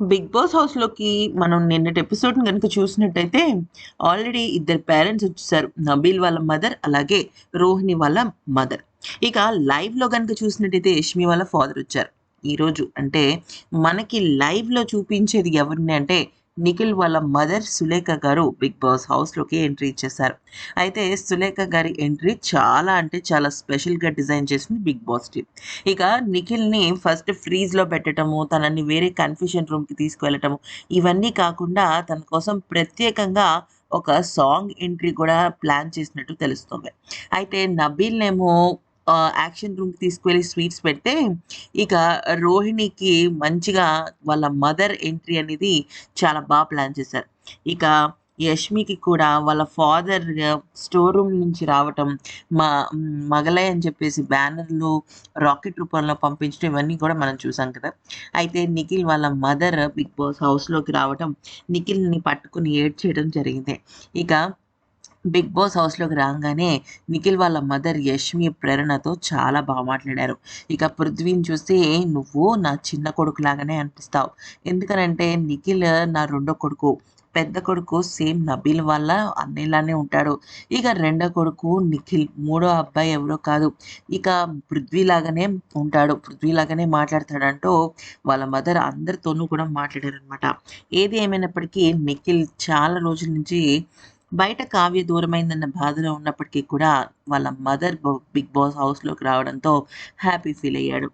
Big boss హౌస్‌లోకి మనం నిన్నటి ఎపిసోడ్‌ని కనుక చూసినట్టయితే ఆల్రెడీ ఇద్దరు పేరెంట్స్ వచ్చేసారు. నబీల్ వాళ్ళ మదర్, అలాగే రోహిణి వాళ్ళ మదర్. ఇక లైవ్‌లో కనుక చూసినట్టయితే యష్మి వాళ్ళ ఫాదర్ వచ్చారు. ఈరోజు అంటే మనకి లైవ్‌లో చూపించేది ఎవరిని అంటే నిఖిల్ వాళ్ళ మదర్ సులేఖ గారు బిగ్ బాస్ హౌస్‌లోకి ఎంట్రీ ఇచ్చేసారు. అయితే సులేఖ గారి ఎంట్రీ చాలా అంటే చాలా స్పెషల్‌గా డిజైన్ చేసింది బిగ్ బాస్ టీమ్. ఇక నిఖిల్‌ని ఫస్ట్ ఫ్రీజ్‌లో పెట్టటము, తనని వేరే కన్ఫ్యూషన్ రూమ్‌కి తీసుకువెళ్ళటము, ఇవన్నీ కాకుండా తన కోసం ప్రత్యేకంగా ఒక సాంగ్ ఎంట్రీ కూడా ప్లాన్ చేసినట్టు తెలుస్తుంది. అయితే నబీల్‌నేమో యాక్షన్ రూమ్‌కి తీసుకువెళ్ళి స్వీట్స్ పెడితే, ఇక రోహిణికి మంచిగా వాళ్ళ మదర్ ఎంట్రీ అనేది చాలా బాగా ప్లాన్ చేశారు. ఇక యష్మికి కూడా వాళ్ళ ఫాదర్ స్టోర్ రూమ్ నుంచి రావటం, మా మగలై అని చెప్పేసి బ్యానర్‌లు రాకెట్ రూపంలో పంపించడం ఇవన్నీ కూడా మనం చూసాం కదా! అయితే నిఖిల్ వాళ్ళ మదర్ బిగ్ బాస్ హౌస్‌లోకి రావటం, నిఖిల్‌ని పట్టుకొని ఏడ్చేయడం జరిగింది. ఇక బిగ్ బాస్ హౌస్‌లోకి రాగానే నిఖిల్ వాళ్ళ మదర్ యష్మి ప్రేరణతో చాలా బాగా మాట్లాడారు. ఇక పృథ్వీని చూస్తే "నువ్వు నా చిన్న కొడుకు లాగానే అనిపిస్తావు. ఎందుకనంటే నిఖిల్ నా రెండో కొడుకు. పెద్ద కొడుకు సేమ్ నబీల్ వాళ్ళ అన్నయ్యలానే ఉంటాడు. ఇక రెండో కొడుకు నిఖిల్. మూడో అబ్బాయి ఎవరో కాదు. ఇక పృథ్వీ లాగానే ఉంటాడు. పృథ్వీ లాగానే మాట్లాడతాడంటూ వాళ్ళ మదర్ అందరితోనూ కూడా మాట్లాడారనమాట. ఏది ఏమైనప్పటికీ నిఖిల్ చాలా రోజుల నుంచి బయట కావ్య దూరమైందన్న బాధలో ఉన్నప్పటికీ కూడా వాళ్ళ మదర్ బిగ్ బాస్ హౌస్‌లోకి రావడంతో హ్యాపీ ఫీల్ అయ్యాడు.